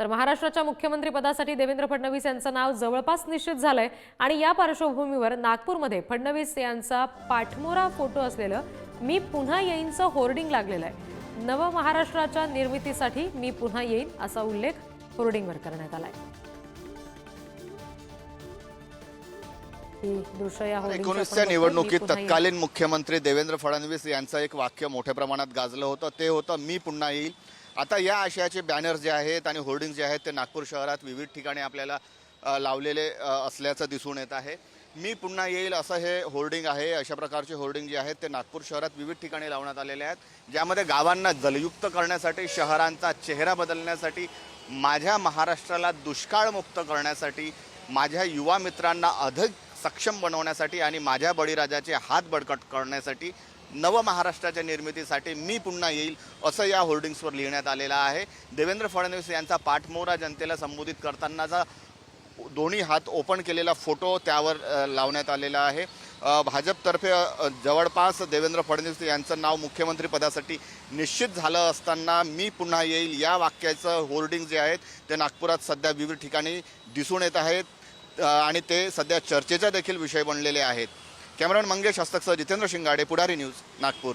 तर महाराष्ट्राच्या मुख्यमंत्री पदासाठी देवेंद्र फडणवीस यांचं नाव जवळपास निश्चित झालंय. आणि या पार्श्वभूमीवर नागपूरमध्ये फडणवीस यांचा पाठमोरा फोटो असलेलं मी पुन्हा येईनचं होर्डिंग लागलेलं आहे. नव महाराष्ट्राच्या निर्मितीसाठी मी पुन्हा येईन असा उल्लेख होर्डिंगवर करण्यात आलाय. एकोणीसच्या निवडणुकीत. तत्कालीन मुख्यमंत्री देवेंद्र फडणवीस यांचं एक वाक्य मोठ्या प्रमाणात गाजलं होतं. ते होतं मी पुन्हा येईल. आता या आशयाचे बॅनर्स जे आहेत आणि होर्डिंग जे आहेत ते नागपूर शहरात विविध ठिकाणी आपल्याला लावलेले असल्याचं दिसून येत आहे. मी पुन्हा येईल असं हे होर्डिंग आहे अशा प्रकारचे होर्डिंग जे आहेत ते नागपूर शहरात विविध ठिकाणी लावण्यात आलेले आहेत. ज्यामध्ये गावांना जलयुक्त करण्यासाठी शहरांचा चेहरा बदलण्यासाठी माझ्या महाराष्ट्राला दुष्काळमुक्त करण्यासाठी माझ्या युवा मित्रांना अधिक सक्षम बनवण्यासाठी आणि माझ्या बळीराजाचे हात बळकट करण्यासाठी नव महाराष्ट्राच्या निर्मितीसाठी मी पुन्हा येईल असं या होर्डिंग्सवर लिहिण्यात आलेलं आहे. देवेंद्र फडणवीस यांचा पाठमोरा जनतेला संबोधित करतानाचा दोन्ही हात ओपन केलेला फोटो त्यावर लावण्यात आलेला आहे. भाजपतर्फे जवळपास देवेंद्र फडणवीस यांचं नाव मुख्यमंत्री पदासाठी निश्चित झालं असताना मी पुन्हा येईल. या वाक्याचं होर्डिंग जे आहेत ते नागपुरात सध्या विविध ठिकाणी दिसून येत आहेत आणि ते सध्या चर्चेचा देखील विषय बनलेले आहेत. कॅमेरामॅन मंगेश हस्तकसह जितेंद्र शिंगाडे पुढारी न्यूज नागपूर.